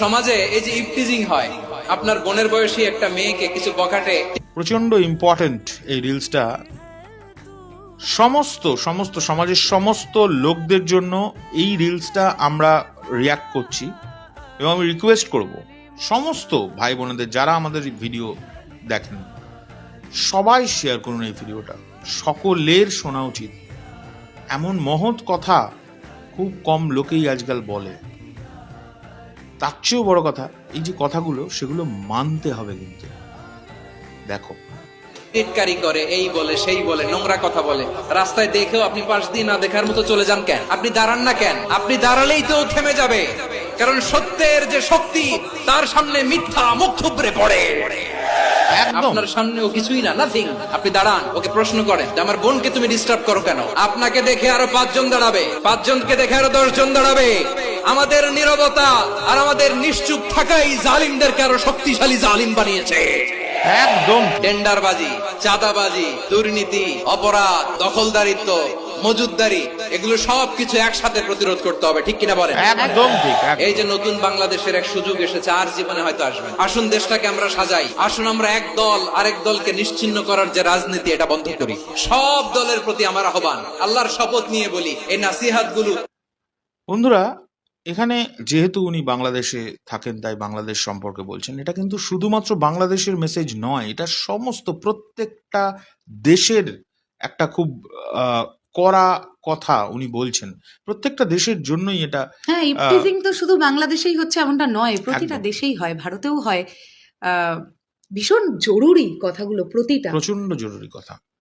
সমাজে এই যে ইফটিজিং হয়, আপনার বোনের বয়সী একটা মেয়েকে কিছু বকাটে প্রচণ্ড ইম্পর্ট্যান্ট এই রিলসটা সমস্ত সমস্ত সমাজের সমস্ত লোকদের জন্য এই রিলসটা আমরা রিয়াক্ট করছি এবং আমি রিকোয়েস্ট করব সমস্ত ভাই বোনেদের যারা আমাদের ভিডিও দেখেন, সবাই শেয়ার করুন এই ভিডিওটা সকলের শোনা উচিত। এমন মহৎ কথা খুব কম লোকেই আজকাল বলে। তার চেয়েও বড় কথা এই যে কথাগুলো সেগুলো মানতে হবে কিন্তু। দেখো। টিটকারি করে এই বলে সেই বলে নোংরা কথা বলে। রাস্তায় দেখেও আপনি পাশ দিয়ে না দেখার মতো চলে যান কেন? আপনি দাঁড়ান না কেন? আপনি দাঁড়ালেই তো থেমে যাবে। কারণ সত্যের যে শক্তি তার সামনে মিথ্যা মুখ থুবড়ে পড়ে। আপনার সামনে ও কিছুই না নাথিং আপনি দাঁড়ান ওকে প্রশ্ন করেন যে আমার বোনকে তুমি ডিস্টার্ব করো কেন? আপনাকে দেখে আরও পাঁচজন দাঁড়াবে। পাঁচজনকে দেখে আরও দশজন দাঁড়াবে। আমাদের নীরবতা আর আমাদের নিশ্চুপ থাকাই জালিমদেরকে আরও শক্তিশালী জালিম বানিয়েছে। একদম। টেন্ডারবাজি চাঁদাবাজি দুর্নীতি অপরাধ দখলদারিত্ব মজুদদারি এগুলো সবকিছু একসাথে প্রতিরোধ করতে হবে ঠিক কিনা বলেন? একদম ঠিক এই যে নতুন বাংলাদেশের এক সুযোগ এসেছে আর জীবনে হয়তো আসবে আসুন দেশটাকে আমরা সাজাই। আসুন আমরা এক দল আরেক দলকে নিশ্চিন্ন করার যে রাজনীতি এটা বন্ধ করি। সব দলের প্রতি আমার আহ্বান আল্লাহর শপথ নিয়ে বলি এই নাসিহাতগুলো বন্ধুরা এখানে যেহেতু উনি বাংলাদেশে থাকেন তাই বাংলাদেশ সম্পর্কে বলছেন এটা কিন্তু শুধুমাত্র বাংলাদেশের মেসেজ নয় এটা সমস্ত প্রত্যেকটা দেশের একটা খুব কড়া কথা উনি বলছেন। প্রত্যেকটা দেশের জন্যই এটা হ্যাঁ তো শুধু বাংলাদেশেই হচ্ছে এমনটা নয় প্রতিটা দেশেই হয় ভারতেও হয়। আহ, ভীষণ জরুরি কথাগুলো প্রতিটা। প্রচণ্ড জরুরি কথা।